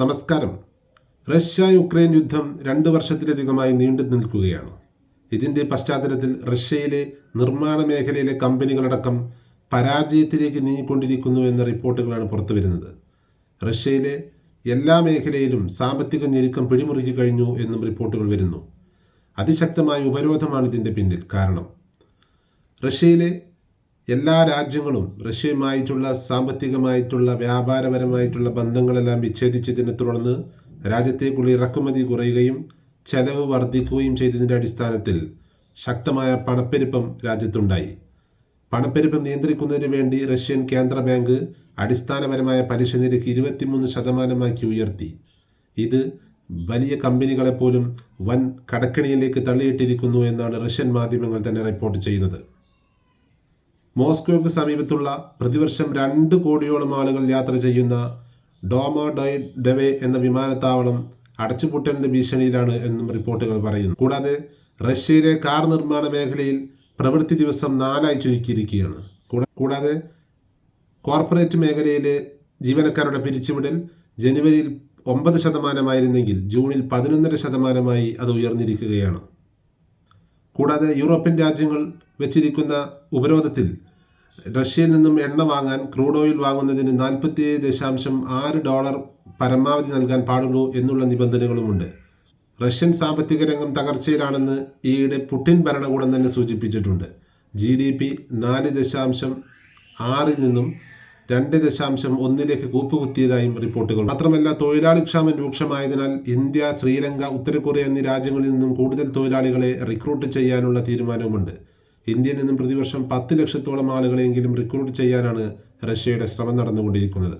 നമസ്കാരം. Russia Ukraine യുദ്ധം രണ്ട് വർഷത്തിലധികമായി നീണ്ടു നിൽക്കുകയാണ്. ഇതിന്റെ പശ്ചാത്തലത്തിൽ റഷ്യയിലെ നിർമ്മാണ മേഖലയിലെ കമ്പനികളടക്കം പരാജയത്തിലേക്ക് നീങ്ങിക്കൊണ്ടിരിക്കുന്നു എന്ന റിപ്പോർട്ടുകളാണ് പുറത്തുവരുന്നത്. റഷ്യയിലെ എല്ലാ മേഖലയിലും സാമ്പത്തിക ഞെരുക്കം പിടിമുറുക്കി കഴിഞ്ഞു എന്നും റിപ്പോർട്ടുകൾ വരുന്നു. അതിശക്തമായ ഉപരോധമാണ് ഇതിന്റെ പിന്നിൽ. കാരണം റഷ്യയിലെ എല്ലാ രാജ്യങ്ങളും റഷ്യയുമായിട്ടുള്ള സാമ്പത്തികമായിട്ടുള്ള വ്യാപാരപരമായിട്ടുള്ള ബന്ധങ്ങളെല്ലാം വിച്ഛേദിച്ചതിനെ തുടർന്ന് രാജ്യത്തേക്കുള്ള ഇറക്കുമതി കുറയുകയും ചെലവ് വർദ്ധിക്കുകയും ചെയ്തതിന്റെ അടിസ്ഥാനത്തിൽ ശക്തമായ പണപ്പെരുപ്പം രാജ്യത്തുണ്ടായി. പണപ്പെരുപ്പം നിയന്ത്രിക്കുന്നതിന് വേണ്ടി റഷ്യൻ കേന്ദ്ര ബാങ്ക് അടിസ്ഥാനപരമായ പലിശ നിരക്ക് ഇരുപത്തിമൂന്ന് ശതമാനമാക്കി ഉയർത്തി. ഇത് വലിയ കമ്പനികളെപ്പോലും വൻ കടക്കണിയിലേക്ക് തള്ളിയിട്ടിരിക്കുന്നു എന്നാണ് റഷ്യൻ മാധ്യമങ്ങൾ തന്നെ റിപ്പോർട്ട് ചെയ്യുന്നത്. മോസ്കോയ്ക്ക് സമീപത്തുള്ള പ്രതിവർഷം രണ്ട് കോടിയോളം ആളുകൾ യാത്ര ചെയ്യുന്ന ഡോമോ ഡോയ് ഡെവെ എന്ന വിമാനത്താവളം അടച്ചുപൂട്ടലിന്റെ ഭീഷണിയിലാണ് എന്നും റിപ്പോർട്ടുകൾ പറയുന്നു. കൂടാതെ റഷ്യയിലെ കാർ നിർമ്മാണ മേഖലയിൽ പ്രവൃത്തി ദിവസം നാലായി ചുരുക്കിയിരിക്കുകയാണ്. കൂടാതെ കോർപ്പറേറ്റ് മേഖലയിലെ ജീവനക്കാരുടെ പിരിച്ചുവിടൽ ജനുവരിയിൽ ഒമ്പത് ശതമാനമായിരുന്നെങ്കിൽ ജൂണിൽ പതിനൊന്നര ശതമാനമായി അത് ഉയർന്നിരിക്കുകയാണ്. കൂടാതെ യൂറോപ്യൻ രാജ്യങ്ങൾ വെച്ചിരിക്കുന്ന ഉപരോധത്തിൽ റഷ്യയിൽ നിന്നും എണ്ണ വാങ്ങാൻ ക്രൂഡ് ഓയിൽ വാങ്ങുന്നതിന് നാൽപ്പത്തി ദശാംശം ആറ് ഡോളർ പരമാവധി നൽകാൻ പാടുള്ളൂ എന്നുള്ള നിബന്ധനകളുമുണ്ട്. റഷ്യൻ സാമ്പത്തിക രംഗം തകർച്ചയിലാണെന്ന് ഈയിടെ പുട്ടിൻ ഭരണകൂടം തന്നെ സൂചിപ്പിച്ചിട്ടുണ്ട്. ജി ഡി പി നാല് ദശാംശം ആറിൽ നിന്നും രണ്ട് ദശാംശം ഒന്നിലേക്ക് കൂപ്പുകുത്തിയതായും റിപ്പോർട്ടുകൾ. മാത്രമല്ല തൊഴിലാളി ക്ഷാമം രൂക്ഷമായതിനാൽ ഇന്ത്യ ശ്രീലങ്ക ഉത്തര കൊറിയ എന്നീ രാജ്യങ്ങളിൽ നിന്നും കൂടുതൽ തൊഴിലാളികളെ റിക്രൂട്ട് ചെയ്യാനുള്ള തീരുമാനവുമുണ്ട്. ഇന്ത്യയിൽ നിന്നും പ്രതിവർഷം പത്ത് ലക്ഷത്തോളം ആളുകളെങ്കിലും റിക്രൂട്ട് ചെയ്യാനാണ് റഷ്യയുടെ ശ്രമം നടന്നുകൊണ്ടിരിക്കുന്നത്.